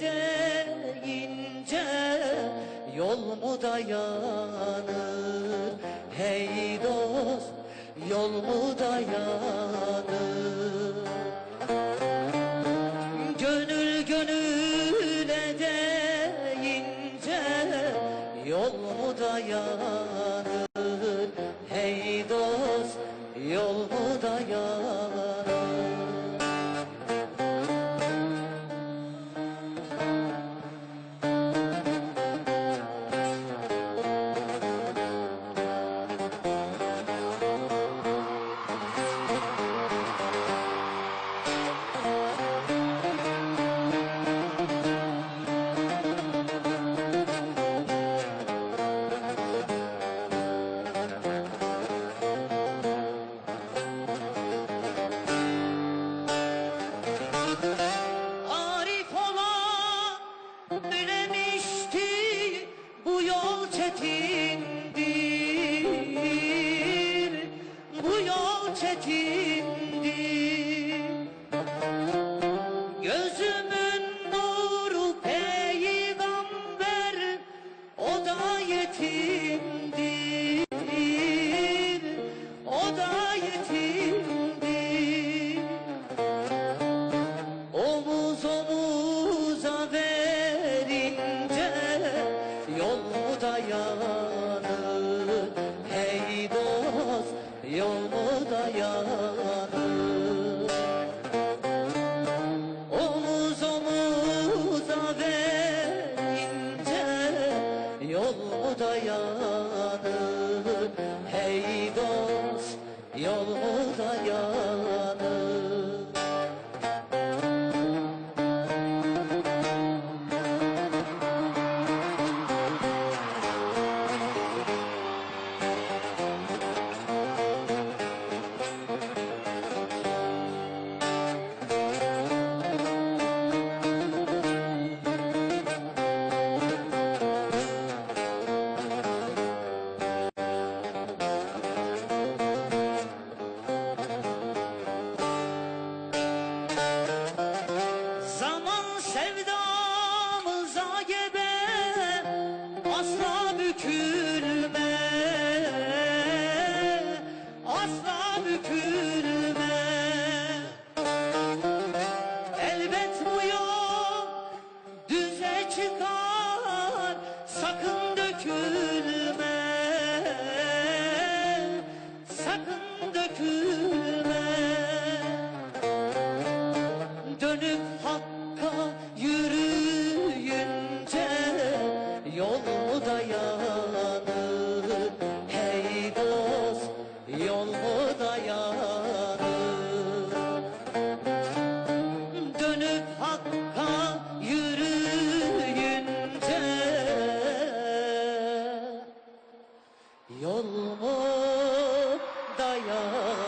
deyince yol mu dayanır? Hey dost yol mu dayanır? Gönül gönüle deyince yol mu dayanır? Hey dost yol mu dayanır? Arif olan bilemişti bu yol çetindir dost yol mu dayanır Omuz omuza verince yol mu dayanır Just Yol mu dayanır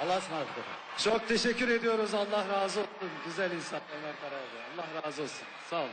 Allah'a ısmarladık. Çok teşekkür ediyoruz. Allah razı olsun. Güzel insan Ömer Karaoğlu. Allah razı olsun. Sağ olun.